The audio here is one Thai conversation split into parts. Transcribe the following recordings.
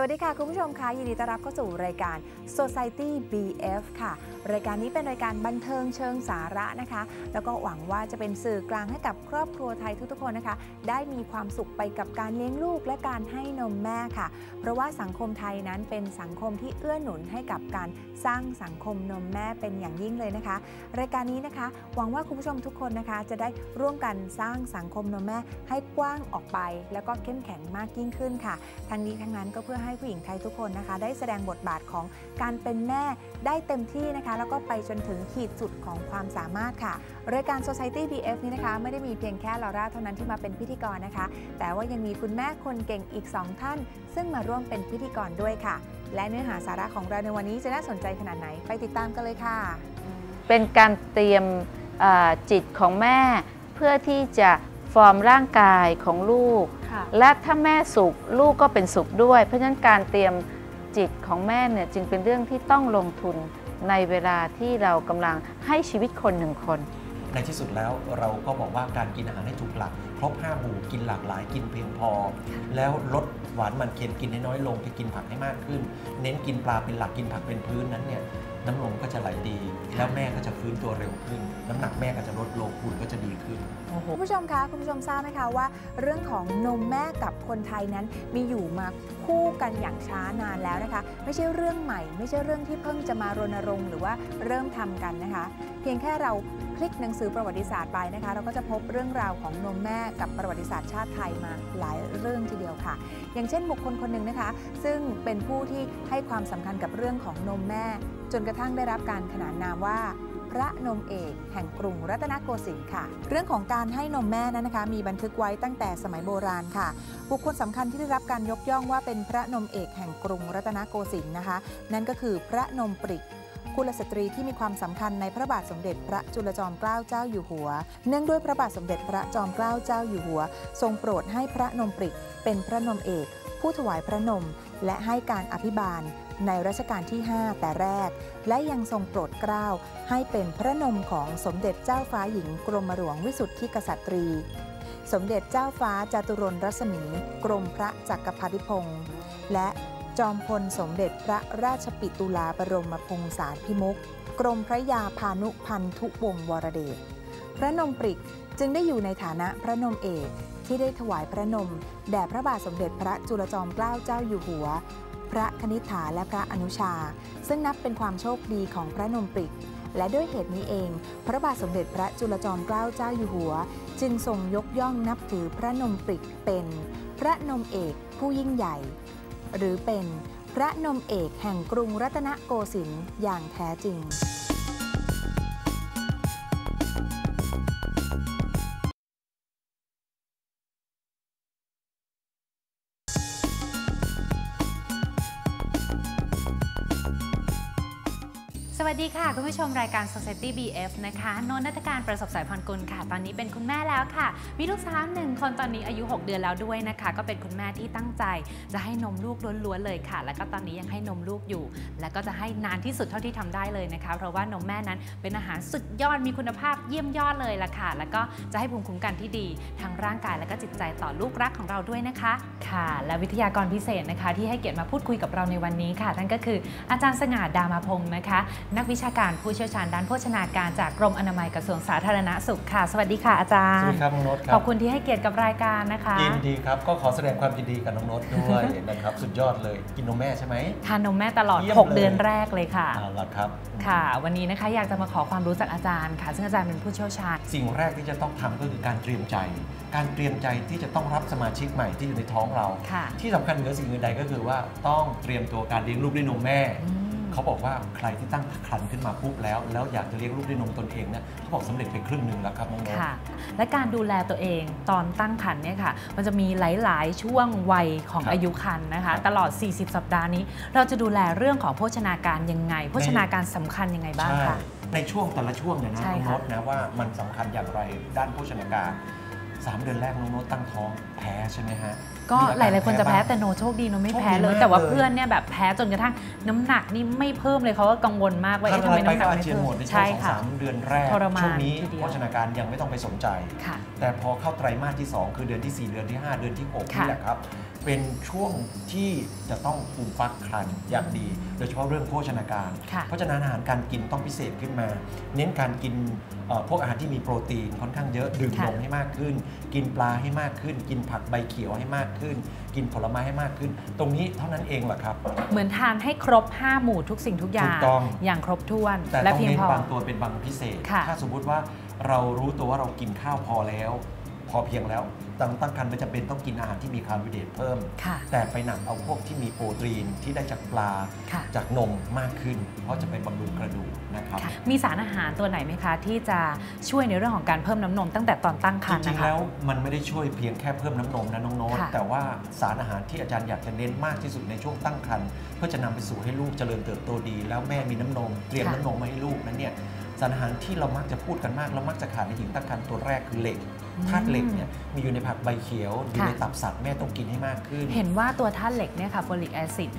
สวัสดีค่ะ คุณผู้ชมคะยินดีต้อนรับเข้าสู่รายการ Society BF ค่ะ รายการนี้เป็นรายการบันเทิงเชิงสาระนะคะ แล้วก็หวังว่าจะเป็นสื่อกลางให้กับครอบครัวไทยทุกๆคนนะคะ ได้มีความสุขไปกับการเลี้ยงลูกและการให้นมแม่ค่ะ เพราะว่าสังคมไทยนั้นเป็นสังคมที่เอื้อหนุนให้กับการสร้างสังคมนมแม่เป็นอย่างยิ่งเลยนะคะ รายการนี้นะคะ หวังว่าคุณผู้ชมทุกคนนะคะ จะได้ร่วมกันสร้างสังคมนมแม่ให้กว้างออกไป แล้วก็เข้มแข็งมากยิ่งขึ้นค่ะ ทั้งนี้ทั้งนั้นก็เพื่อให้ผู้หญิงไทยทุกคนนะคะ ได้แสดงบทบาทของการเป็นแม่ได้เต็มที่นะคะแล้วก็ไปจนถึงขีดสุดของความสามารถค่ะ รายการ Society BF นี้นะคะ ไม่ได้มีเพียงแค่ลอร่าเท่านั้นที่มาเป็นพิธีกรนะคะ แต่ว่ายังมีคุณแม่คนเก่งอีก 2 ท่าน ซึ่งมาร่วมเป็นพิธีกรด้วยค่ะ และเนื้อหาสาระของเราในวันนี้จะน่าสนใจขนาดไหนไปติดตามกันเลยค่ะ เป็นการเตรียมเอ่อจิตของแม่ เพื่อที่จะฟอร์มร่างกายของลูกค่ะและถ้าแม่สุขลูกก็เป็นสุขด้วย เพราะฉะนั้นการเตรียมจิตของแม่เนี่ยจึงเป็นเรื่องที่ต้องลงทุน ในเวลาที่เรากำลังให้ชีวิตคนหนึ่งคน ในที่สุดแล้วเราก็บอกว่าการกินอาหารให้ถูกหลัก ครบ5หมู่กินหลากหลายกินเพียงพอ แล้วลดหวานมันเค็มกินให้น้อยลงไปกินผักให้มากขึ้น เน้นกินปลาเป็นหลักกินผักเป็นพื้นนั้นเนี่ย น้ำนมก็จะไหลดี แล้วแม่ก็จะฟื้นตัวเร็วขึ้น น้ำหนักแม่ก็จะลดลงหุ่นก็จะดีขึ้นคุณผู้ชมคะคุณผู้ชมทราบไหมคะว่า เรื่องของนมแม่กับคนไทยนั้นมีอยู่มาคู่กันอย่างช้านานแล้วนะคะ ไม่ใช่เรื่องใหม่ ไม่ใช่เรื่องที่เพิ่งจะมารณรงค์หรือว่าเริ่มทำกันนะคะ เพียงแค่เรา คลิกหนังสือประวัติศาสตร์ไปนะคะ เราก็จะพบเรื่องราวของนมแม่กับประวัติศาสตร์ชาติไทยมาหลายเรื่องทีเดียวค่ะ อย่างเช่นบุคคลคนหนึ่งนะคะ ซึ่งเป็นผู้ที่ให้ความสำคัญกับเรื่องของนมแม่ จนกระทั่งได้รับการขนานนามว่าพระนมเอกแห่งกรุงรัตนโกสินทร์ค่ะ เรื่องของการให้นมแม่นั้นนะคะ มีบันทึกไว้ตั้งแต่สมัยโบราณค่ะ บุคคลสำคัญที่ได้รับการยกย่องว่าเป็นพระนมเอกแห่งกรุงรัตนโกสินทร์นะคะ นั่นก็คือพระนมปริก กุลสตรีที่มีความสำคัญในพระบาทสมเด็จพระจุลจอมเกล้าเจ้าอยู่หัว เนื่องด้วยพระบาทสมเด็จพระจอมเกล้าเจ้าอยู่หัว ทรงโปรดให้พระนมปริกเป็นพระนมเอก ผู้ถวายพระนม และให้การอภิบาล ในรัชกาลที่ 5 แต่แรก และยังทรงโปรดเกล้าให้เป็นพระนมของสมเด็จเจ้าฟ้าหญิงกรมหลวงวิสุทธิกษัตรีสมเด็จเจ้าฟ้าจาตุรนรัศมี กรมพระจักรพรรดิพงศ์และ จอมพลสมเด็จพระราชปิตุลาบรมพงศาพิมุขกรมพระยาพานุพันธุวงศ์วรเดช พระนมปริกจึงได้อยู่ในฐานะพระนมเอกที่ได้ถวายพระนม แด่พระบาทสมเด็จพระจุลจอมเกล้าเจ้าอยู่หัว พระคณิษฐาและพระอนุชา ซึ่งนับเป็นความโชคดีของพระนมปริก และด้วยเหตุนี้เอง พระบาทสมเด็จพระจุลจอมเกล้าเจ้าอยู่หัว จึงทรงยกย่องนับถือพระนมปริกเป็น พระนมเอกผู้ยิ่งใหญ่ หรือเป็นพระนมเอกแห่งกรุงรัตนโกสินทร์อย่างแท้จริง ดีค่ะ คุณผู้ชมรายการ Society BF นะคะนนท์นัตการประสบสายพรกุลค่ะ ตอนนี้เป็นคุณแม่แล้วค่ะ มีลูกสาวหนึ่งคนตอนนี้อายุ 6 เดือนแล้วด้วยนะคะ ก็เป็นคุณแม่ที่ตั้งใจ จะให้นมลูกล้วนๆเลยค่ะ แล้วก็ตอนนี้ยังให้นมลูกอยู่ แล้วก็จะให้นานที่สุดเท่าที่ทำได้เลยนะคะ เพราะว่านมแม่นั้นเป็นอาหารสุดยอดมีคุณภาพ เยี่ยมยอดเลยล่ะค่ะ แล้วก็จะให้ภูมิคุ้มกันที่ดีทั้งร่างกายและก็จิตใจต่อลูกรักของเราด้วยนะคะ ค่ะ และวิทยากรพิเศษนะคะ ที่ให้เกียรติมาพูดคุยกับเราในวันนี้ค่ะนั่นก็คืออาจารย์สง่าดามาพงศ์นะคะ นักวิชาการผู้เชี่ยวชาญด้านโภชนาการจากกรมอนามัยกระทรวงสาธารณสุขค่ะ สวัสดีค่ะอาจารสวัสย์ดีครับน้องโนตครัขอบคุณที่ให้เกียรติกับรายการนะคะยินดีครับก็ขอแสดงความยินดีกับน้องโนตด้วยนะครับสุดยอดเลยกินนมแม่ใช่ไหมทานนมแม่ตลอดเยี่ยม6เลยเดือนแรกเลยค่ะเอาละครับค่ะ วันนี้นะคะอยากจะมาขอความรู้จากอาจารย์ค่ะ ซึ่งอาจารย์เป็นผู้เชี่ยวชาญ สิ่งแรกที่จะต้องทำก็คือการเตรียมใจ การเตรียมใจที่จะต้องรับสมาชิกใหม่ที่อยู่ในท้องเราค่ะที่สำคัญเหนือสิ่งอื่นใดก็คือว่าต้องเตรียมตัวการเลี้ยงลูกด้วยนมแม่อืมเขาบอกว่าใครที่ตั้งครรภ์ขึ้นมาปุ๊บแล้ว แล้วอยากจะเลี้ยงลูกด้วยนมตนเองเนี่ยเขาบอกสำเร็จไปครึ่งหนึ่งแล้วครับน้องโนตค่ะ และการดูแลตัวเองตอนตั้งครรภ์เนี่ยค่ะ มันจะมีหลาย ๆ ช่วงวัยของครับอายุครรภ์นะคะครับตลอด 40 สัปดาห์นี้ เราจะดูแลเรื่องของโภชนาการยังไง โภชนาการสำคัญยังไงบ้างใช่คะ ในช่วงแต่ละช่วงเนี่ยนะใช่น้องค่ะโน้ตนะว่ามันสำคัญอย่างไรด้านโภชนาการสามเดือนแรกน้องโน้ตตั้งท้องแพ้ใช่ไหมฮะ ก็มีหอาลาย ๆ คนจะแพ้บ้างแต่โนโชคดีโนไม่โชคดีแพ้เลยมากแต่ว่าเลยเพื่อนเนี่ยแบบแพ้จนกระทั่งน้ำหนักนี่ไม่เพิ่มเลยเขาก็กังวลมากว่าถ้าเอ๊ะทำอะไมไรไปน้ำหนัก็กอาไม่เจียนเพิ่หมมดในช่วใช่งสองค่ะสามเดือนแรกทรมานช่วงนี้ทีเดียวโภชนาการยังไม่ต้องไปสนใจค่ะแต่พอเข้าไตรมาสที่ 2 คือเดือนที่ 4 เดือนที่ 5 เดือนที่6ค่ะนี่แหละครับ เป็นช่วงที่จะต้องฟูมฟักครันอย่างดี โดยเฉพาะเรื่องโภชนาการค่ะเพราะฉะนั้นอาหารการกินต้องพิเศษขึ้นมา เน้นการกินเอ่อพวกอาหารที่มีโปรตีนค่อนข้างเยอะดื่มค่ะนมให้มากขึ้น กินปลาให้มากขึ้น กินผักใบเขียวให้มากขึ้น กินผลไม้ให้มากขึ้น ตรงนี้เท่านั้นเองแหละครับ เหมือนทานให้ครบ 5 หมู่ทุกสิ่งทุกอย่าถูงกต้องอย่างครบถ้วน แต่และต้องเพียงเน้นพอบางตัวเป็นบางพิเศษค่ะถ้าสมมุติว่าเรารู้ตัวว่าเรากินข้าวพอแล้ว พอเพียงแล้ว ตั้งตั้งครรภ์ไม่จำเป็นต้องกินอาหารที่มีคาร์โบไฮเดรตเพิ่มค่ะแต่ไปหนักเอาพวกที่มีโปรตีนที่ได้จากปลาค่ะจากนมมากขึ้น เพราะจะไปบำรุงกระดูกนะครับค่ะมีสารอาหารตัวไหนไหมคะ ที่จะช่วยในเรื่องของการเพิ่มน้ำนมตั้งแต่ตอนตั้งครจรภ์รินะงๆคะแล้วมันไม่ได้ช่วยเพียงแค่เพิ่มน้ำนมนะน้องโน้ตค่ะแต่ว่าสารอาหารที่อาจารย์อยากจะเน้นมากที่สุดในช่วงตั้งครรภ์เพื่อจะนำไปสู่ให้ลูกเจริญเติบโตดี แล้วแม่มีน้ำนมเตรียมน้ำนมมาให้ลูกนั้นเนี่ยสารอาหารที่เรามักจะพูดกันมากแล้วมักจะขาดในหญิงตั้งครรภ์ตัวแรกคือเหล็ก ธาตุเหล็กเนี่ยมีอยู่ในผักใบเขียวอยู่ในค่ะตับสัตว์แม่ต้องกินให้มากขึ้น เห็นว่าตัวธาตุเหล็กเนี่ยค่ะโฟลิกแอซิด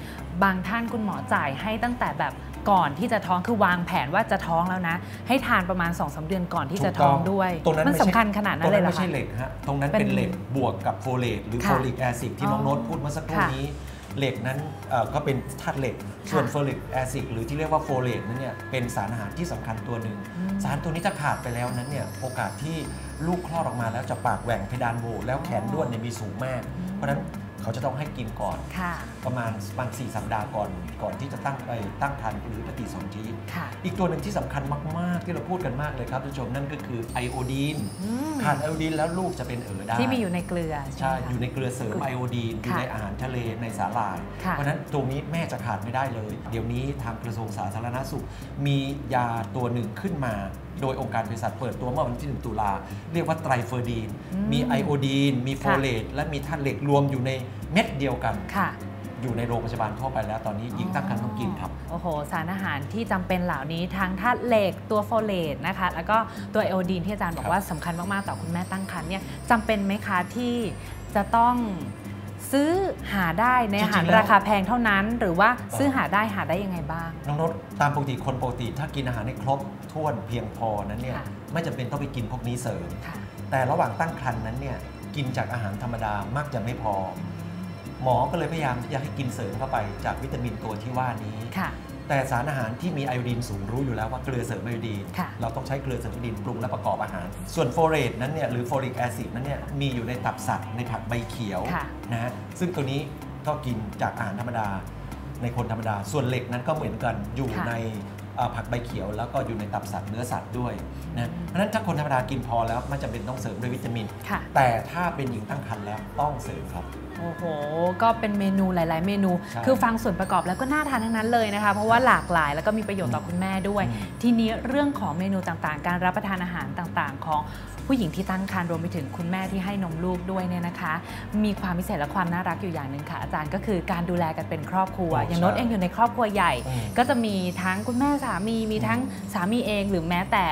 บางท่านคุณหมอจ่ายให้ตั้งแต่แบบก่อนที่จะท้องคือวางแผนว่าจะท้องแล้วนะ ให้ทานประมาณ2อสเดือนก่อนที่จะท้องด้วยตรงนั้นมันไใช่สำคัญขนาดนั้นเลยเหรอตรงไม่คะใช่เหล็กฮะตรงนั้นเป็นเป็นเหล็กบวกกับโฟเลตหรือค่ะโฟลิกแอซิดที่น้องอ๋อโน้ตพูดเมื่อสักครู่ค่ะนี้ เหล็กนั้นเอ่อก็เป็นธาตุเหล็ก ส่วนโฟลิกแอซิดหรือที่เรียกว่าโฟเลตนั้นเนี่ยเป็นสารอาหารที่สำคัญตัวหนึ่งอืมสารตัวนี้ถ้าขาดไปแล้วนั้นเนี่ยโอกาสที่ลูกคลอดออกมาแล้วจะปากแหว่งเพดานโหวแล้วแขนด้วนเนี่ยมีสูงมาก เพราะฉะนั้น เขาจะต้องให้กินก่อนค่ะประมาณบางสี่สัปดาห์ก่อนก่อนที่จะตั้งไปตั้งครรภ์หรือปฏิสนธิค่ะอีกตัวหนึ่งที่สำคัญมาก ๆ ที่เราพูดกันมากเลยครับท่านผู้ชมนั่นก็คือไอโอดีนอืมขาดไอโอดีนแล้วลูกจะเป็นเอ๋อได้ที่มีอยู่ในเกลือใช่ไหมคะอยู่ในเกลือเสริมไอโอดีนอยู่ค่ะในอาหารทะเลในสาหร่ายค่ะเพราะฉะนั้นตรงนี้แม่จะขาดไม่ได้เลย เดี๋ยวนี้ทางกระทรวงสาธารณสุข มียาตัวหนึ่งขึ้นมา โดยองค์การเภสัชเปิดตัวเมื่อวันที่ 1 ตุลา เรียกว่าไตรเฟอร์ดีนอืมมีไอโอดีน มีโฟค่ะเลต และมีธาตุเหล็กรวมอยู่ในเม็ดเดียวกันค่ะอยู่ในโรงพยาบาลทั่วไปแล้วตอนนี้หญิงตั้งครรภ์ต้องกินครับ โอ้โห สารอาหารที่จำเป็นเหล่านี้ทั้งธาตุเหล็กตัวโฟเลตนะคะ แล้วก็ตัวไอโอดีนที่อาจารย์บอครักบว่าสำคัญมาก ๆ ต่อคุณแม่ตั้งครรภ์เนี่ยจำเป็นไหมคะที่จะต้อง ซื้อหาได้ในอาหารราคาแพงเท่านั้น หรือว่าซื้อหาได้หาได้ยังไงบ้าง น้องนดตามปกติคนปกติ ถ้ากินอาหารให้ครบถ้วนเพียงพอนั้นเนี่ยค่ะไม่จำเป็นต้องไปกินพวกนี้เสริมค่ะแต่ระหว่างตั้งครรภ์นั้นเนี่ยกินจากอาหารธรรมดามักจะไม่พอ หมอก็เลยพยายามที่จะให้กินเสริมเข้าไปจากวิตามินตัวที่ว่านี้ค่ะ แต่สารอาหารที่มีไอโอดีนสูงรู้อยู่แล้วว่าเกลือเสริมไอโอดีน ค่ะ เราต้องใช้เกลือเสริมไอโอดีนปรุงและประกอบอาหาร ส่วนโฟเรตนั้นเนี่ยหรือโฟลิกแอซิดนั้นเนี่ยมีอยู่ในตับสัตว์ในผักใบเขียวค่ะ นะฮะซึ่งตัวนี้ก็กินจากอาหารธรรมดาในคนธรรมดา ส่วนเหล็กนั้นก็เหมือนกันอยู่ค่ะในเอ่อผักใบเขียว แล้วก็อยู่ในตับสัตว์เนื้อสัตว์ด้วยนะเพราะฉะนั้นถ้าคนธรรมดากินพอแล้วไม่จำเป็นต้องเสริมด้วยวิตามิน ค่ะ แต่ถ้าเป็นหญิงตั้งครรภ์แล้วต้องเสริมครับ โอ้โห ก็เป็นเมนูหลาย ๆ เมนูใช่คือฟังส่วนประกอบแล้วก็น่าทานทั้งนั้นเลยนะคะ เพราะว่าหลากหลายแล้วก็มีประโยชน์ต่อคุณแม่ด้วยอืมทีนี้เรื่องของเมนูต่าง ๆ การรับประทานอาหารต่าง ๆ ของผู้หญิงที่ตั้งครรภ์รวมไปถึงคุณแม่ที่ให้นมลูกด้วยเนี่ยนะคะ มีความพิเศษและความน่ารักอยู่อย่างหนึ่งค่ะ อาจารย์ก็คือการดูแลกันเป็นครอบครัวโอ้อย่างโน้ตใช่เองอยู่ในครอบครัวใหญ่อืมก็จะมีทั้งคุณแม่สามีมีทั้งสามีเองหรือแม้แต่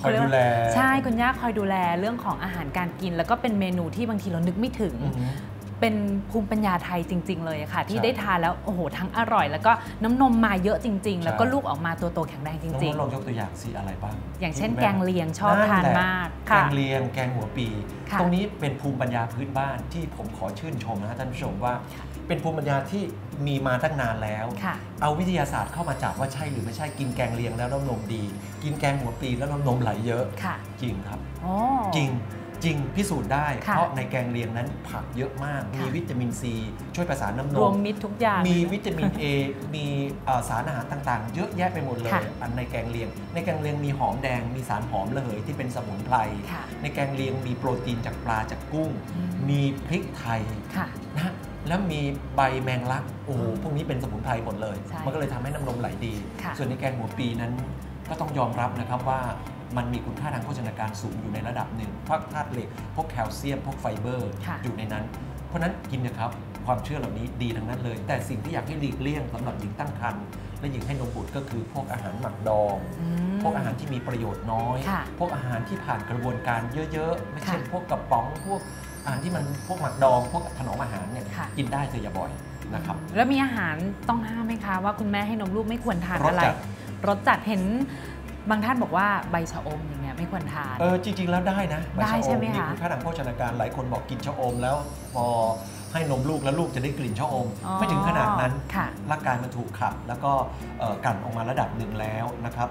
คอยดูแลใช่คุณย่าคอยดูแลเรื่องของอาหารการกิน แล้วก็เป็นเมนูที่บางทีเรานึกไม่ถึงอือหือ เป็นภูมิปัญญาไทยจริง ๆ เลยค่ะ ที่ใช่ได้ทานแล้วโอ้โหทั้งอร่อย แล้วก็น้ำนมมาเยอะจริง ๆ แล้วก็ใช่ลูกออกมาตัวโตแข็งแรงจน้องรินงดลองยกตัวอย่างสิอะไรบ้างๆอย่างเช่นที่แกคุณงม่เลียงชอบทานแหละมากแกค่ะงเลียงแกงหัวปีค่ะตรงนี้เป็นภูมิปัญญาพื้นบ้านที่ผมขอชื่นชมนะท่านผู้ชมว่า เป็นภูมิปัญญาที่มีมาตั้งนานแล้วค่ะเอาวิทยาศาสตร์เข้ามาจับว่าใช่หรือไม่ใช่กินแกงเลียงแล้วน้ำนมดี กินแกงหัวปีแล้วน้ำนมไหลเยอะค่ะจริงครับโอ้จริง จริงพิสูจน์ได้ค่ะเพราะในแกงเลียงนั้นผักเยอะมากค่ะมีวิตามินซีช่วยประสานน้ำนรวมมมิตรทุกอย่าง มีวิตามิน A มีเอ่อสารอาหารต่างๆ เยอะแยะไปหมดเลยค่ะอันในแกงเลียง ในแกงเลียงมีหอมแดงมีสารหอมระเหยที่เป็นสมุนไพรค่ะในแกงเลียงมีโปรตีนจากปลาจากกุ้งอืมมีพริกไทยค่ะนะแล้วมีใบแมงลักโอ้โหพวกนี้เป็นสมุนไพรหมดเลยใช่มันก็เลยทำให้น้ำนมไหลดีค่ะส่วนในแกงหัวปีนั้นก็ต้องยอมรับนะครับว่า มันมีคุณค่าทางโภชนาการสูงอยู่ในระดับหนึ่งพวกธาตุเหล็กพวกแคลเซียมพวกไฟเบอร์ค่ะอยู่ในนั้น เพราะฉะนั้นกินนะครับความเชื่อเหล่านี้ดีทั้งนั้นเลย แต่สิ่งที่อยากให้หลีกเลี่ยงสำหรับหญิงตั้งครรภ์และหญิงให้นมบุตรก็คือพวกอาหารหมักดองอืมพวกอาหารที่มีประโยชน์น้อยค่ะพวกอาหารที่ผ่านกระบวนการเยอะๆ ไม่ใช่ค่ะพวกกระป๋องพวกอาหารที่มันพวกหมักดองพวกถนอมอาหารเนี่ยค่ะกินได้แต่อย่าบ่อยนะครับแล้วมีอาหารต้องห้ามไหมคะว่าคุณแม่ให้นมลูกไม่ควรทานรสอะไรจัดรสจัดเห็น บางท่านบอกว่าใบชะอมอย่างเงี้ยไม่ควรทาน เออจริง ๆ แล้วได้นะได้ใช่ไหมนี่คะคือค่าทางโภชนาการหลายคนบอกกินชะอมแล้วพอให้นมลูกแล้วลูกจะได้กลิ่นชะอม อ๋อไม่ถึงขนาดนั้นค่ะ ร่างกายมันถูกขับ แล้วก็เอ่อกลั่นออกมาระดับหนึ่งแล้วนะครับ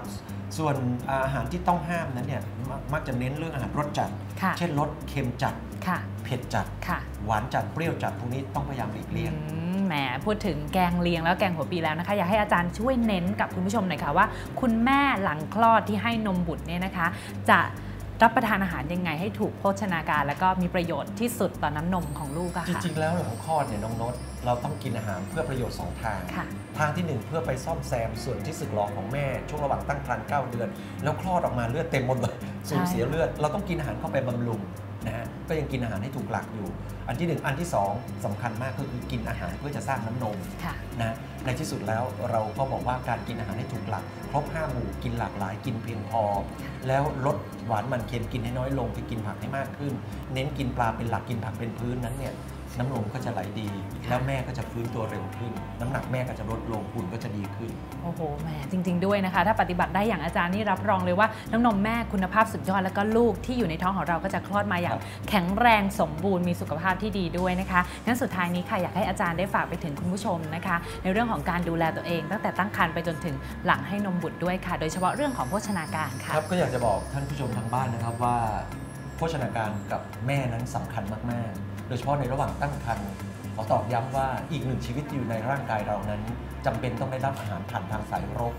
ส่วนอาหารที่ต้องห้ามนั้นเนี่ยมักมักจะเน้นเรื่องอาหารรสจัด ค่ะ เช่นรสเค็มจัดค่ะ เผ็ดจัด ค่ะหวานจัดเปรี้ยวจัดพวกนี้ต้องพยายามหลีกเลี่ยง อืม แหมพูดถึงแกงเลียงแล้วแกงหัวปีแล้วนะคะ อยากให้อาจารย์ช่วยเน้นกับคุณผู้ชมหน่อยค่ะว่า คุณแม่หลังคลอดที่ให้นมบุตรเนี่ยนะคะ จะรับประทานอาหารยังไงให้ถูกโภชนาการ แล้วก็มีประโยชน์ที่สุดต่อน้ำนมของลูกอะจค่ะ ริงๆ แล้วหลังคลอดเนี่ยน้องโนตเราต้องกินอาหารเพื่อประโยชน์สองทาง ค่ะ ทางที่หนึ่งเพื่อไปซ่อมแซมส่วนที่สึกหรอของแม่ ช่วงระหว่างตั้งครรภ์9เดือน แล้วคลอดออกมาเลือดเต็มหมดเลยสูญเสียเลือด เราต้องกินอาหารเข้าไปบำรุง นะฮะก็ยังกินอาหารให้ถูกหลักอยู่ อันที่หนึ่งอันที่สองสำคัญมากก็คือกินอาหารเพื่อจะสร้างน้ำนมค่ะนะในที่สุดแล้วเราก็บอกว่าการกินอาหารให้ถูกหลัก ครบ5หมู่กินหลากหลายกินเพียงพอ แล้วลดหวานมันเค็มกินให้น้อยลงไปกินผักให้มากขึ้น เน้นกินปลาเป็นหลักกินผักเป็นพื้นนั้นเนี่ย น้ำนมก็จะไหลดี แล้วแม่ก็จะฟื้นตัวเร็วขึ้น น้ำหนักแม่ก็จะลดลงหุ่นก็จะดีขึ้น โอ้โหแหมจริง ๆ ด้วยนะคะ ถ้าปฏิบัติได้อย่างอาจารย์นี่รับรองเลยว่าน้ำนมแม่คุณภาพสุดยอดแล้วก็ลูกที่อยู่ในท้องของเราก็จะคลอดมาอย่างครับแข็งแรงสมบูรณ์มีสุขภาพที่ดีด้วยนะคะงั้นสุดท้ายนี้ค่ะอยากให้อาจารย์ได้ฝากไปถึงคุณผู้ชมนะคะ ในเรื่องของการดูแลตัวเอง ตั้งแต่ตั้งครรภ์ไปจนถึงหลังให้นมบุตรด้วยค่ะ โดยเฉพาะเรื่องของโภชนาการค่ะครับก็อยากจะบอกท่านผู้ชมทางบ้านนะครับว่า โภชนาการกับแม่นั้นสำคัญมากๆ โดยเฉพาะในระหว่างตั้งครรภ์ขอตอกย้ำว่าอีกหนึ่งชีวิตที่อยู่ในร่างกายเรานั้นจำเป็นต้องได้รับอาหารผ่านทางสายรก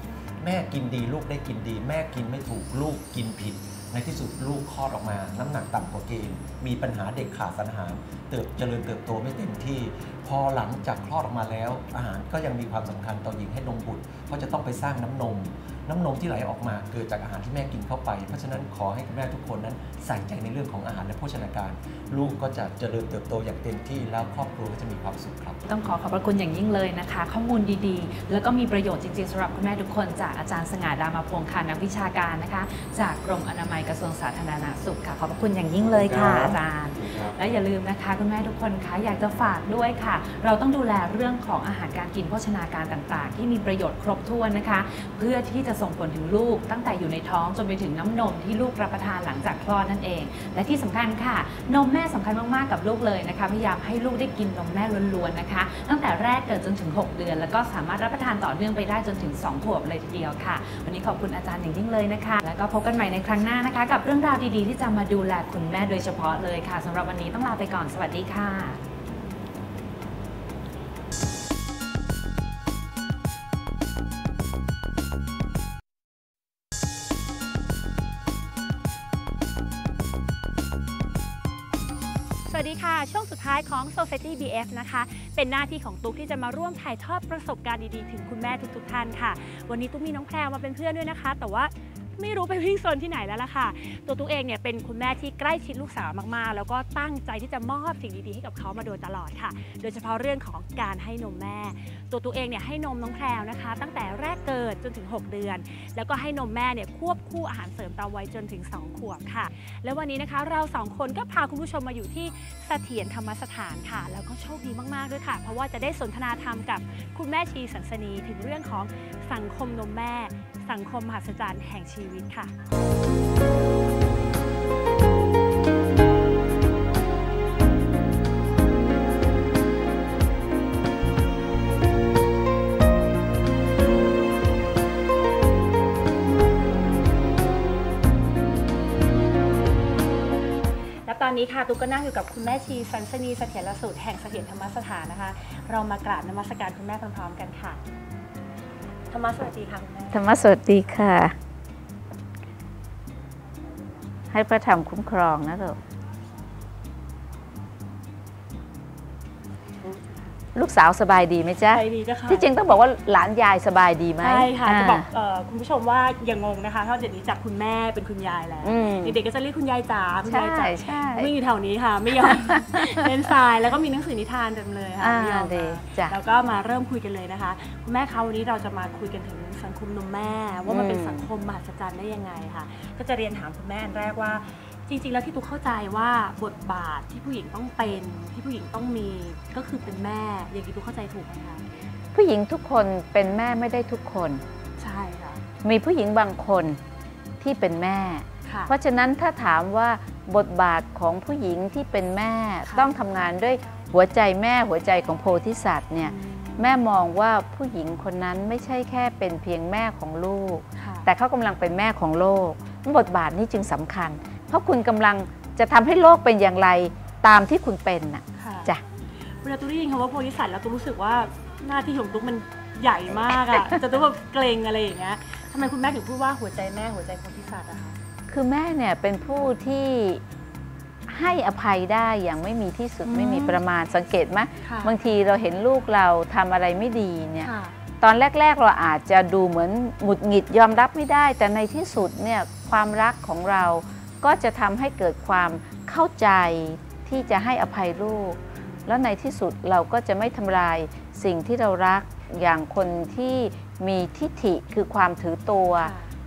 แม่กินดีลูกได้กินดี แม่กินไม่ถูกลูกกินผิด ในที่สุดลูกคลอดออกมา น้ำหนักต่ำกว่าเกณฑ์มีปัญหาเด็กขาดสารอาหาร เติบเจริญเติบโตไม่เต็มที่ พอหลังจากคลอดออกมาแล้ว อาหารก็ยังมีความสำคัญต่อหญิงให้นมบุตรเพราะจะต้องไปสร้างน้ำนม น้ำนมที่ไหลออกมาเกิดจากอาหารที่แม่กินเข้าไป เพราะฉะนั้นขอให้คุณแม่ทุกคนนั้นใส่ใจในเรื่องของอาหารและโภชนาการ ลูกก็จะเจริญเติบโตอย่างเต็มที่แล้วครอบครัวก็จะมีความสุขครับ ต้องขอขอบพระคุณอย่างยิ่งเลยนะคะ ข้อมูลดีๆ แล้วก็มีประโยชน์จริงๆสำหรับคุณแม่ทุกคน จากอาจารย์สง่าดามาพงศ์ค่ะนักวิชาการนะคะ จากกรมอนามัยกระทรวงสาธารณสุขค่ะขอบพระคุณอย่างยิ่งเลยค่ะครับอาจารย์ และอย่าลืมนะคะคุณแม่ทุกคนคะอยากจะฝากด้วยค่ะ เราต้องดูแลเรื่องของอาหารการกินโภชนาการต่างๆ ที่มีประโยชน์ครบถ้วนนะคะ เพื่อที่จะส่งผลถึงลูกตั้งแต่อยู่ในท้องจนไปถึงน้ำนมที่ลูกรับประทานหลังจากคลอดนั่นเอง และที่สำคัญค่ะ นมแม่สำคัญมากๆกับลูกเลยนะคะ พยายามให้ลูกได้กินนมแม่ล้วนๆนะคะ ตั้งแต่แรกเกิดจนถึง 6 เดือน แล้วก็สามารถรับประทานต่อเนื่องไปได้จนถึง2ขวบเลยทีเดียวค่ะ วันนี้ขอบคุณอาจารย์อย่างยิ่งเลยนะคะ แล้วก็พบกันใหม่ในครั้งหน้านะคะ กับเรื่องราวดีๆ ที่จะมาดูแลคุณแม่โดยเฉพาะเลยค่ะสำหรับวันนี้ต้องลาไปก่อนสวัสดีค่ะสวัสดีค่ะ ช่วงสุดท้ายของ Society BF นะคะ เป็นหน้าที่ของตุ๊กที่จะมาร่วมถ่ายทอดประสบการณ์ดีๆ ถึงคุณแม่ทุกๆท่านค่ะ วันนี้ตุ๊กมีน้องแพรวมาเป็นเพื่อนด้วยนะคะ แต่ว่า ไม่รู้ไปวิ่งโซนที่ไหนแล้วล่ะค่ะ ตัวตุ๊กเองเนี่ยเป็นคุณแม่ที่ใกล้ชิดลูกสาวมากๆ แล้วก็ตั้งใจที่จะมอบสิ่งดีๆให้กับเขามาโดยตลอดค่ะ โดยเฉพาะเรื่องของการให้นมแม่ ตัวตุ๊กเองเนี่ยให้นมน้องแพรวนะคะ ตั้งแต่แรก นถึง 6 เดือน แล้วก็ให้นมแม่เนี่ยควบคู่อาหารเสริมตามวัยจนถึง 2 ขวบค่ะ แล้ววันนี้นะคะเราสองคนก็พาคุณผู้ชมมาอยู่ที่เสถียรธรรมสถานค่ะ แล้วก็โชคดีมากๆด้วยค่ะ เพราะว่าจะได้สนทนาธรรมกับคุณแม่ชีสันสนีถึงเรื่องของสังคมนมแม่ สังคมมหัศจรรย์แห่งชีวิตค่ะ นี้ค่ะตุ๊กก็นั่งอยู่กับคุณแม่ชีสันสนีเสถียรสูตรแห่งเสถียรธรรมสถานนะคะ เรามากราบนมัสการคุณแม่พร้อมๆกันค่ะ ธรรมสวัสดีค่ะคุณแม่ธรรมสวัสดีค่ะ ให้พระธรรมคุ้มครองนะลูก ลูกสาวสบายดีไหมจ๊ะใจดีเจ้าค่ะที่จริงต้องบอกว่าหลานยายสบายดีไหมใช่ค่ะจะบอกาเอ่อคุณผู้ชมว่าอย่างงงนะคะเพราะเดี๋ยวนี้จากคุณแม่เป็นคุณยายแล้วอืมเด็กๆก็จะเรียกคุณยายจ๋าคุณใช่ยายจ๋าใช่วิ่งอยู่แถวนี้ค่ะ ไม่ยอมเล่นทรายแล้วก็มีหนังสือนิทานเต็มเลยค่ะอ่าไม่ยอมดีมาจ้ะแล้วก็มาเริ่มคุยกันเลยนะคะคุณแม่คะวันนี้เราจะมาคุยกันถึงสังคมนมแม่ ว่ามันเป็นอืมสังคมมหัศจรรย์ได้ยังไงค่ะ ก็จะเรียนถามคุณแม่อันแรกว่า จริงๆ แล้วที่ตุ๊กเข้าใจว่าบทบาทที่ผู้หญิงต้องเป็นที่ผู้หญิงต้องมีก็คือเป็นแม่อย่างนี้ตุ๊กเข้าใจถูกไหมคะผู้หญิงทุกคนเป็นแม่ไม่ได้ทุกคน ใช่ค่ะมีผู้หญิงบางคนที่เป็นแม่ค่ะเพราะฉะนั้นถ้าถามว่าบทบาทของผู้หญิงที่เป็นแม่ค่ะต้องทำงานด้วยหัวใจแม่หัวใจของโพธิสัตว์เนี่ยแม่มองว่าผู้หญิงคนนั้นไม่ใช่แค่เป็นเพียงแม่ของลูกค่ะแต่เขากำลังเป็นแม่ของโลก บทบาทนี้จึงสำคัญ เพราะคุณกำลังจะทำให้โลกเป็นอย่างไรตามที่คุณเป็นน่ะค่ะจ้ะเวลาตุ๊กได้ยินคำว่าโพธิสัตว์แล้วตุ๊กรู้สึกว่าหน้าที่ของตุ๊กมันใหญ่มากอะจะต้องแบบเกรงอะไรอย่างเงี้ยทำไมคุณแม่ถึงพูดว่าหัวใจแม่หัวใจโพธิสัตว์อะคะคือแม่เนี่ยเป็นผู้ที่ให้อภัยได้อย่างไม่มีที่สุดอืมไม่มีประมาณสังเกตไหมค่ะบางทีเราเห็นลูกเราทำอะไรไม่ดีเนี่ยค่ะตอนแรก ๆ เราอาจจะดูเหมือนหงุดหงิดยอมรับไม่ได้ แต่ในที่สุดเนี่ยความรักของเรา ก็จะทำให้เกิดความเข้าใจที่จะให้อภัยลูก แล้วในที่สุดเราก็จะไม่ทำลายสิ่งที่เรารักอย่างคนที่มีทิฐิคือความถือตัว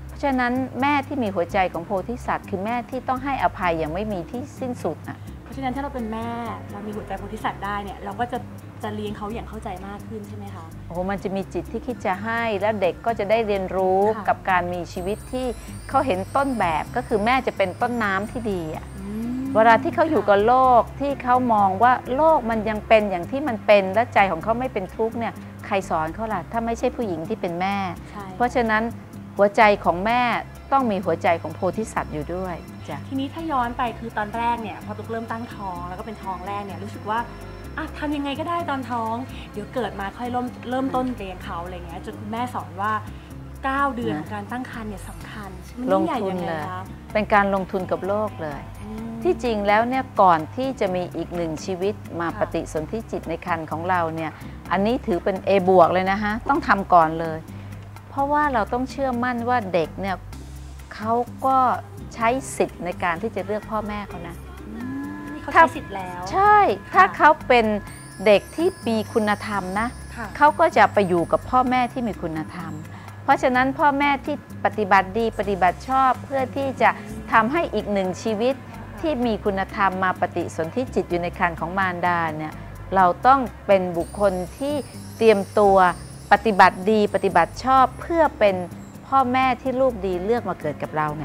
เพราะฉะนั้นแม่ที่มีหัวใจของโพธิสัตว์ คือแม่ที่ต้องให้อภัยอย่างไม่มีที่สิ้นสุดอะ เพราะฉะนั้นถ้าเราเป็นแม่เรามีหัวใจโพธิสัตว์ได้เนี่ยเราก็จะ จะเลี้ยงเขาอย่างเข้าใจมากขึ้นใช่ไหมคะ โอ้โหมันจะมีจิตที่คิดจะให้แล้วเด็กก็จะได้เรียนรู้ค่ะ กับการมีชีวิตที่เขาเห็นต้นแบบก็คือแม่จะเป็นต้นน้ำที่ดีอะอืมเวลาที่เขาอยู่กับโลกที่เขามองว่าโลกมันยังเป็นอย่างที่มันเป็นและใจของเขาไม่เป็นทุกข์เนี่ยใครสอนเขาล่ะถ้าไม่ใช่ผู้หญิงที่เป็นแม่ ใช่ เพราะฉะนั้นหัวใจของแม่ต้องมีหัวใจของโพธิสัตว์อยู่ด้วยจ้ะ ทีนี้ถ้าย้อนไปคือตอนแรกเนี่ยพอตุ๊กเริ่มตั้งท้องแล้วก็เป็นท้องแรกเนี่ยรู้สึกว่า อะทำยังไงก็ได้ตอนท้อง เดี๋ยวเกิดมาค่อยเริ่มเริ่มต้นเลี้ยงเขาอะไรเงี้ยจนคุณแม่สอนว่า 9 เดือนของการตั้งครรภ์เนี่ยสำคัญมันยิ่งใหญ่ยังไงลงทุนเลยคะเป็นการลงทุนกับโลกเลยอืมที่จริงแล้วเนี่ยก่อนที่จะมีอีกหนึ่งชีวิตมาค่ะปฏิสนธิจิตในคันของเราเนี่ยอันนี้ถือเป็น A บวกเลยนะฮะต้องทำก่อนเลย เพราะว่าเราต้องเชื่อมั่นว่าเด็กเนี่ยเขาก็ใช้สิทธิ์ในการที่จะเลือกพ่อแม่เขานะอืมนี่ เขาถ้าใช้สิทธิ์แล้ว ใช่ ถ้าเขาเป็นเด็กที่มีคุณธรรมนะค่ะเขาก็จะไปอยู่กับพ่อแม่ที่มีคุณธรรม เพราะฉะนั้นพ่อแม่ที่ปฏิบัติดีปฏิบัติชอบเพื่อที่จะทำให้อีกหนึ่งชีวิตที่มีคุณธรรมมาปฏิสนธิจิตอยู่ในครรภ์ของมารดาเนี่ยเราต้องเป็นบุคคลที่เตรียมตัวปฏิบัติดีปฏิบัติชอบเพื่อเป็นพ่อแม่ที่ลูกดีเลือกมาเกิดกับเราไง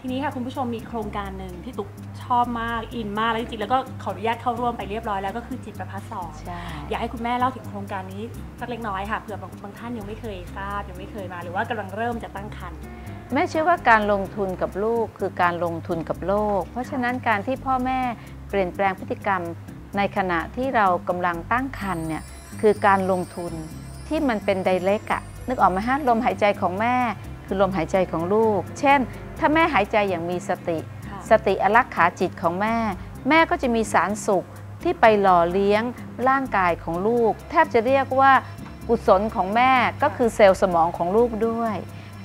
ทีนี้ค่ะคุณผู้ชมมีโครงการหนึ่งที่ตุ๊กช อบมากอินมากแล้วจริงๆแล้วก็ขออนุญาตเข้าร่วมไปเรียบร้อยแล้วก็คือจิตประพัฒสอนใช่อยากให้คุณแม่เล่าถึงโครงการนี้สักเล็กน้อยค่ะเผื่อบางบางท่านยังไม่เคยทราบยังไม่เคยมา หรือว่ากำลังเริ่มจะตั้งครรภ์แม่เชื่อว่าการลงทุนกับลูกคือการลงทุนกับโลก เพราะฉะนั้นการที่พ่อแม่เปลี่ยนแปลงพฤติกรรม ในขณะที่เรากำลังตั้งครรภ์เนี่ยคือการลงทุนที่มันเป็นไดเรกอะนึกออกไหมฮะลมหายใจของแม่ คือลมหายใจของลูก เช่น ถ้าแม่หายใจอย่างมีสติค่ะ สติอลักขาจิตของแม่ แม่ก็จะมีสารสุขที่ไปหล่อเลี้ยงร่างกายของลูก แทบจะเรียกว่ากุศลของแม่ก็คือเซลล์สมองของลูกด้วย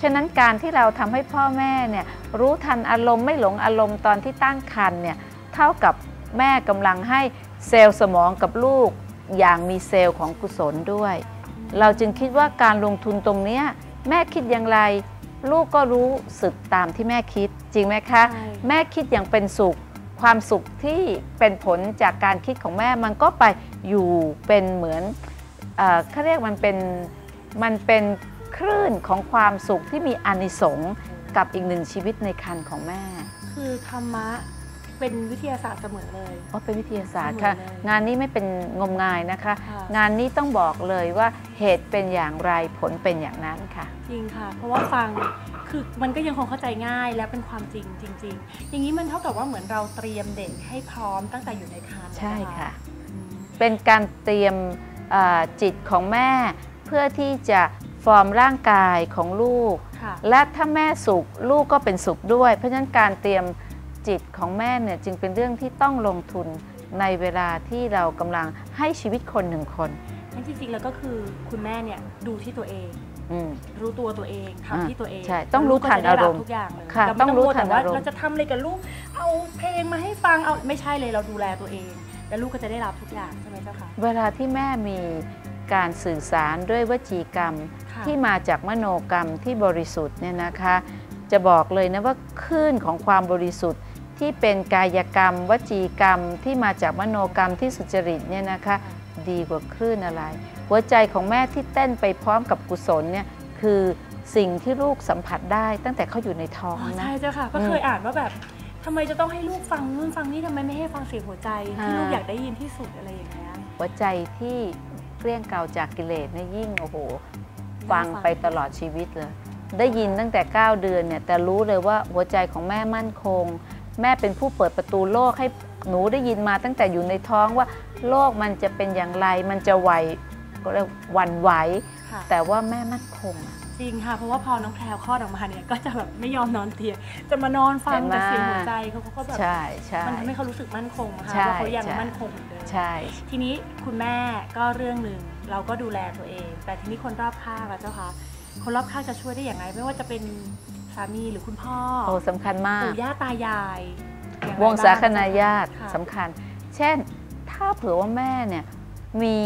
ฉะนั้นการที่เราทำให้พ่อแม่เนี่ยรู้ทันอารมณ์ไม่หลงอารมณ์ตอนที่ตั้งครรภ์เนี่ยเท่ากับแม่กำลังให้เซลล์สมองกับลูกอย่างมีเซลล์ของกุศลด้วย เราจึงคิดว่าการลงทุนตรงเนี้ยแม่คิดอย่างไร ลูกก็รู้สึกตามที่แม่คิด จริงไหมคะใช่แม่คิดอย่างเป็นสุข ความสุขที่เป็นผลจากการคิดของแม่มันก็ไปอยู่เป็นเหมือนเอ่อเขาเรียกมันเป็นมันเป็นคลื่นของความสุขที่มีอานิสงส์กับอีกหนึ่งชีวิตในคันของแม่ คือธรรมะ เป็นวิทยาศาสตร์เสมอเลยว่าเป็นวิทยาศาสตร์ค่ะเสมอเลยงานนี้ไม่เป็นงมงายนะคะค่ะงานนี้ต้องบอกเลยว่าเหตุเป็นอย่างไรผลเป็นอย่างนั้นค่ะ จริงค่ะ เพราะว่าฟังคือมันก็ยังคงเข้าใจง่ายและเป็นความจริงจริง ๆ อย่างนี้มันเท่ากับว่าเหมือนเราเตรียมเด็กให้พร้อมตั้งแต่อยู่ในครรภ์ใช่นค่ะอืมเป็นการเตรียมเอ่อจิตของแม่ เพื่อที่จะฟอร์มร่างกายของลูกค่ะและถ้าแม่สุขลูกก็เป็นสุขด้วย เพราะฉะนั้นการเตรียม จิตของแม่เนี่ยจึงเป็นเรื่องที่ต้องลงทุนในเวลาที่เรากำลังให้ชีวิตคนหนึ่งคนนั่นจริงๆแล้วก็คือคุณแม่เนี่ยดูที่ตัวเองอืมรู้ตัวตัวเองทำที่ตัวเองใช่ต้องรู้ทันแล้วลูกก็จะได้อารมณ์ทุกอย่างเลยค่ะเราต้ไม่องรู้มัวทัแต่นว่าอารมณ์เราจะทำอะไรกับลูกเอาเพลงมาให้ฟังเอาไม่ใช่เลยเราดูแลตัวเอง แล้วลูกก็จะได้รับทุกอย่างใช่ไหมเจ้าค่ะเวลาที่แม่มีการสื่อสารด้วยวจีกรรมค่ะที่มาจากมโนกรรมที่บริสุทธิ์เนี่ยนะคะ จะบอกเลยนะว่าคลื่นของความบริสุทธิ์ ที่เป็นกายกรรม วจีกรรมที่มาจากมโนกรรมที่สุจริตเนี่ยนะคะดีกว่าคลื่นอะไร หัวใจของแม่ที่เต้นไปพร้อมกับกุศลเนี่ยคือสิ่งที่ลูกสัมผัสได้ตั้งแต่เขาอยู่ในท้องอ๋อนะใช่เจ้าค่ะก็อืมเคยอ่านว่าแบบทำไมจะต้องให้ลูกฟังนู่นฟังนี่ทำไมไม่ให้ฟังเสียงหัวใจที่อ่าลูกอยากได้ยินที่สุดอะไรอย่างเงี้ยหัวใจที่เกลี้ยงเกลาจากกิเลสเนี่ยยิ่งโอ้โหฟังน่าฟังไปตลอดชีวิตเลย ได้ยินตั้งแต่ 9 เดือนเนี่ยแต่รู้เลยว่าหัวใจของแม่มั่นคง แม่เป็นผู้เปิดประตูโลกให้หนูได้ยินมาตั้งแต่อยู่ในท้องว่า โลกมันจะเป็นอย่างไรมันจะไหวก็เรียกหวันไหวค่ะแต่ว่าแม่มั่นคงอะจริงค่ะ เพราะว่าพอน้องแพรวคลอดออกมาเนี่ยก็จะแบบไม่ยอมนอนเตียงจะมานอนฟังเห็นไหมแต่เสียงหัวใจเขาเขาก็แบบใช่ใช่มันทำให้เขารู้สึกมั่นคงนะคะใช่ว่าเขายังใช่มั่นคงเหมือนเดิมใช่ทีนี้คุณแม่ก็เรื่องหนึ่งเราก็ดูแลตัวเอง แต่ทีนี้คนรอบข้างอะเจ้าคะคนรอบข้างจะช่วยได้อย่างไรไม่ว่าจะเป็น สามีหรือคุณพ่อโอ้สำคัญมากปู่ย่าตายายอย่างไรวงศาคณาญาติค่ะสำคัญ เช่น ถ้าเผื่อว่าแม่เนี่ยมี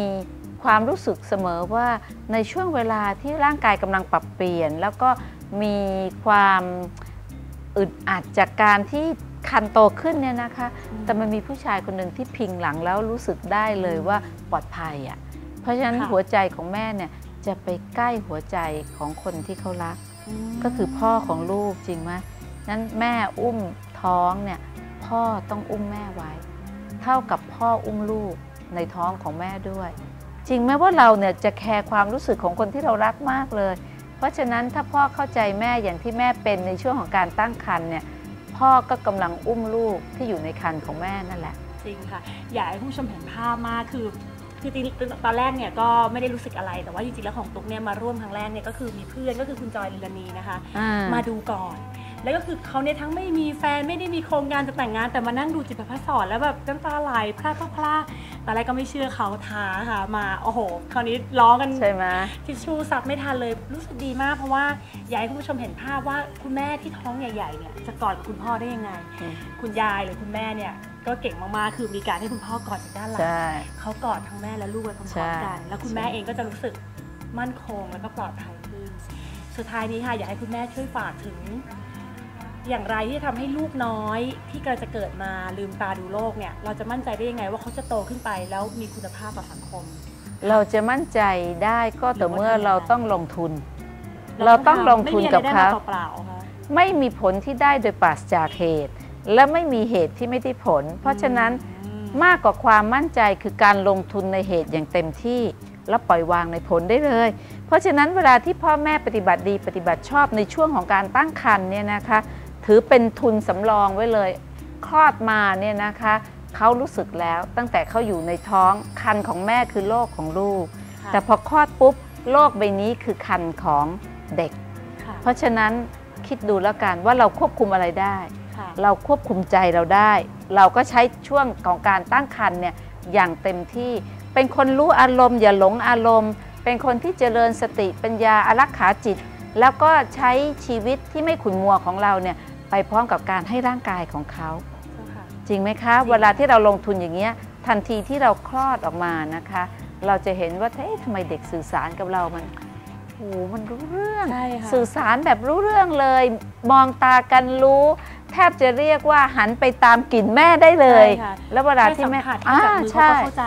ความรู้สึกเสมอว่าในช่วงเวลาที่ร่างกายกำลังปรับเปลี่ยน แล้วก็มีความอึดอัดจากการที่คันโตขึ้นเนี่ยนะคะ แต่มันมีผู้ชายคนหนึ่งที่พิงหลังแล้วรู้สึกได้เลยว่าปลอดภัยอะ เพราะฉะนั้นค่ะหัวใจของแม่เนี่ยจะไปใกล้หัวใจของคนที่เขารักม ก็คือพ่อของลูกจริงไหมนั้นแม่อุ้มท้องเนี่ยพ่อต้องอุ้มแม่ไว้ เท่ากับพ่ออุ้มลูกในท้องของแม่ด้วย จริงไหมว่าเราเนี่ยจะแคร์ความรู้สึกของคนที่เรารักมากเลย เพราะฉะนั้นถ้าพ่อเข้าใจแม่อย่างที่แม่เป็นในช่วงของการตั้งครรภ์เนี่ยพ่อก็กำลังอุ้มลูกที่อยู่ในครรภ์ของแม่นั่นแหละ จริงค่ะ อยากให้ผู้ชมเห็นภาพมากคือ คือจริงๆตอนแรกเนี่ยก็ไม่ได้รู้สึกอะไร แต่ว่าจริงๆแล้วของตุ๊กเนี่ยมาร่วมครั้งแรกเนี่ยก็คือมีเพื่อนก็คือคุณจอยลิลานีนะคะ อ่มาดูก่อน แล้วก็คือเขาเนี่ยทั้งไม่มีแฟนไม่ได้มีโครงการจะแต่งงาน แต่มานั่งดูจิตรพัฒสอนแล้วแบบน้ำตาไหลพลาดพลาดพลาดตอนแรกก็ไม่เชื่อเขาท้าค่ะมาโอ้โห คราวนี้ร้องกัน ใช่ไหม ทิชชู่ซับไม่ทันเลยรู้สึกดีมากเพราะว่าอยากให้คุณผู้ชมเห็นภาพว่าคุณแม่ที่ท้องใหญ่ๆเนี่ยจะกอดกับคุณพ่อได้ยังไง อืม คุณยายหรือคุณแม่เนี่ย ก็เก่งมากๆ คือมีการให้คุณพ่อกอดจากด้านหลังใช่ เขากอดทั้งแม่และลูกไปพร้ใช่อมๆกันแล้วคุณแม่ใช่เองก็จะรู้สึกมั่นคงแล้วก็ปลอดภัยขึ้น สุดท้ายนี้ค่ะอยากให้คุณแม่ช่วยฝากถึง อย่างไรที่จะทำให้ลูกน้อยที่กำลังจะเกิดมาลืมตาดูโลกเนี่ย เราจะมั่นใจได้ยังไงว่าเขาจะโตขึ้นไปแล้วมีคุณภาพต่อสังคม เราจะมั่นใจได้ก็ต่อเมื่อเราต้องลงทุน เราต้องลงทุนกับไม่มีอะไรเขาได้มาเปล่าๆค่ะ ไม่มีผลที่ได้โดยปราศจากเหตุ และไม่มีเหตุที่ไม่ได้ผล เพราะฉะนั้นอืมมากกว่าความมั่นใจคือการลงทุนในเหตุอย่างเต็มที่ แล้วปล่อยวางในผลได้เลย เพราะฉะนั้นเวลาที่พ่อแม่ปฏิบัติดีปฏิบัติชอบในช่วงของการตั้งครรภ์เนี่ยนะคะ ถือเป็นทุนสำรองไว้เลยคลอดมาเนี่ยนะคะเขารู้สึกแล้วตั้งแต่เขาอยู่ในท้องคันของแม่คือโลกของลูกค่ะแต่พอคลอดปุ๊บโลกใบนี้คือคันของเด็กค่ะเพราะฉะนั้นคิดดูแล้วกันว่าเราควบคุมอะไรได้ค่ะ เราควบคุมใจเราได้ เราก็ใช้ช่วงของการตั้งครรภ์เนี่ยอย่างเต็มที่ เป็นคนรู้อารมณ์อย่าหลงอารมณ์ เป็นคนที่เจริญสติปัญญาอารักขาจิต แล้วก็ใช้ชีวิตที่ไม่ขุนมัวของเราเนี่ยไปพร้อมกับการให้ร่างกายของเขาเจ้าค่ะจริงไหมคะจริงเวลาที่เราลงทุนอย่างเงี้ยทันทีที่เราคลอดออกมานะคะ เราจะเห็นว่าเอ๊ะทำไมเด็กสื่อสารกับเรามัน โอ้โหมันรู้เรื่องใช่ค่ะสื่อสารแบบรู้เรื่องเลย มองตากันรู้ แทบจะเรียกว่าหันไปตามกลิ่นแม่ได้เลยใช่ค่ะแล้วเวลาที่แม่แค่สัมผัสอ่าแค่จับมือเขาใช่ก็เข้าใจ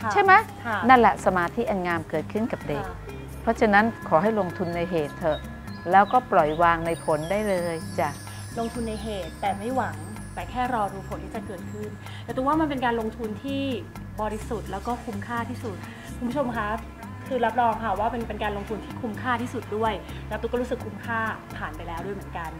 ค่ะใช่ไหมค่ะนั่นแหละสมาธิอันงามเกิดขึ้นกับเด็กค่ะเพราะฉะนั้นขอให้ลงทุนในเหตุเถอะ แล้วก็ปล่อยวางในผลได้เลยจ้ะลงทุนในเหตุแต่ไม่หวังแต่แค่รอดูผลที่จะเกิดขึ้น แต่ตัวว่ามันเป็นการลงทุนที่บริสุทธิ์แล้วก็คุ้มค่าที่สุด คุณผู้ชมคะ คือรับรองค่ะว่าเป็นเป็นการลงทุนที่คุ้มค่าที่สุดด้วย แล้วตุ๊กก็รู้สึกคุ้มค่าผ่านไปแล้วด้วยเหมือนกัน